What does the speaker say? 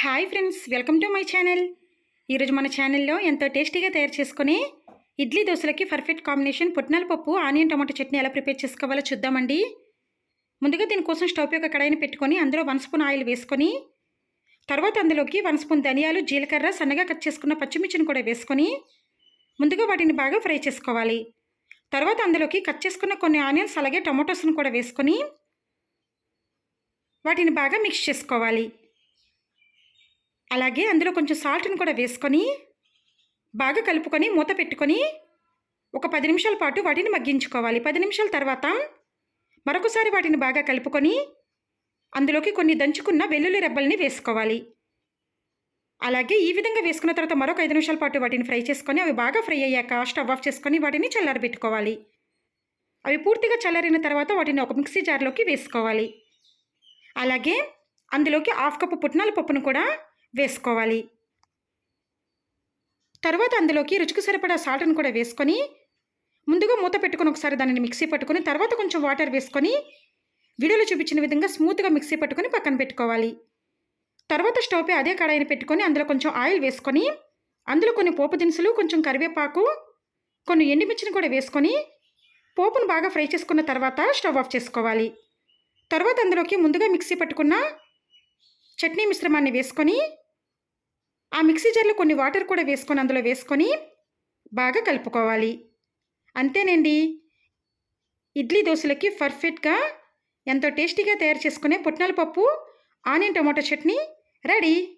Hi friends welcome to my channel. ఈరోజు మన ఛానల్లో ఎంతో టేస్టీగా తయారు చేసుకుని ఇడ్లీ దోశలకి పర్ఫెక్ట్ కాంబినేషన్ పుట్నాల పప్పు ఆనియన్ టమాటో చట్నీ ఎలా ప్రిపేర్ చేసుకోవాలో చూద్దామండి. ముందుగా దీనికోసం స్టవ్ యొక్క కడాయిని పెట్టుకొని అందులో వన్ స్పూన్ ఆయిల్ వేసుకొని తర్వాత అందులోకి వన్ స్పూన్ ధనియాలు జీలకర్ర సన్నగా కట్ చేసుకున్న పచ్చిమిర్చిని కూడా వేసుకొని ముందుగా వాటిని బాగా ఫ్రై చేసుకోవాలి. తర్వాత అందులోకి కట్ చేసుకున్న కొన్ని ఆనియన్స్ అలాగే టమాటోస్ని కూడా వేసుకొని వాటిని బాగా మిక్స్ చేసుకోవాలి. అలాగే అందులో కొంచెం సాల్ట్ని కూడా వేసుకొని బాగా కలుపుకొని మూత పెట్టుకొని ఒక పది నిమిషాల పాటు వాటిని మగ్గించుకోవాలి. పది నిమిషాల తర్వాత మరొకసారి వాటిని బాగా కలుపుకొని అందులోకి కొన్ని దంచుకున్న వెల్లుల్లి రెబ్బల్ని వేసుకోవాలి. అలాగే ఈ విధంగా వేసుకున్న తర్వాత మరొక ఐదు నిమిషాల పాటు వాటిని ఫ్రై చేసుకొని అవి బాగా ఫ్రై అయ్యాక స్టవ్ ఆఫ్ చేసుకొని వాటిని చల్లారబెట్టుకోవాలి. అవి పూర్తిగా చల్లారిన తర్వాత వాటిని ఒక మిక్సీ జార్లోకి వేసుకోవాలి. అలాగే అందులోకి హాఫ్ కప్పు పుట్నాల పప్పును కూడా వేసుకోవాలి. తర్వాత అందులోకి రుచికి సరిపడా సాల్ట్ని కూడా వేసుకొని ముందుగా మూత పెట్టుకొని ఒకసారి దానిని మిక్సీ పట్టుకొని తర్వాత కొంచెం వాటర్ వేసుకొని వీడియోలో చూపించిన విధంగా స్మూత్గా మిక్సీ పట్టుకొని పక్కన పెట్టుకోవాలి. తర్వాత స్టవ్పై అదే కడాయిని పెట్టుకొని అందులో కొంచెం ఆయిల్ వేసుకొని అందులో కొన్ని పోపు దినుసులు కొంచెం కరివేపాకు కొన్ని ఎండుమిర్చిని కూడా వేసుకొని పోపును బాగా ఫ్రై చేసుకున్న తర్వాత స్టవ్ ఆఫ్ చేసుకోవాలి. తర్వాత అందులోకి ముందుగా మిక్సీ పట్టుకున్న చట్నీ మిశ్రమాన్ని వేసుకొని ఆ మిక్సీ జార్లో కొన్ని వాటర్ కూడా వేసుకొని అందులో వేసుకొని బాగా కలుపుకోవాలి. అంతేనండి. ఇడ్లీ దోశలకి పర్ఫెక్ట్గా ఎంతో టేస్టీగా తయారు చేసుకునే పుట్నాల పప్పు ఆనియన్ టమాటో చట్నీ రెడీ.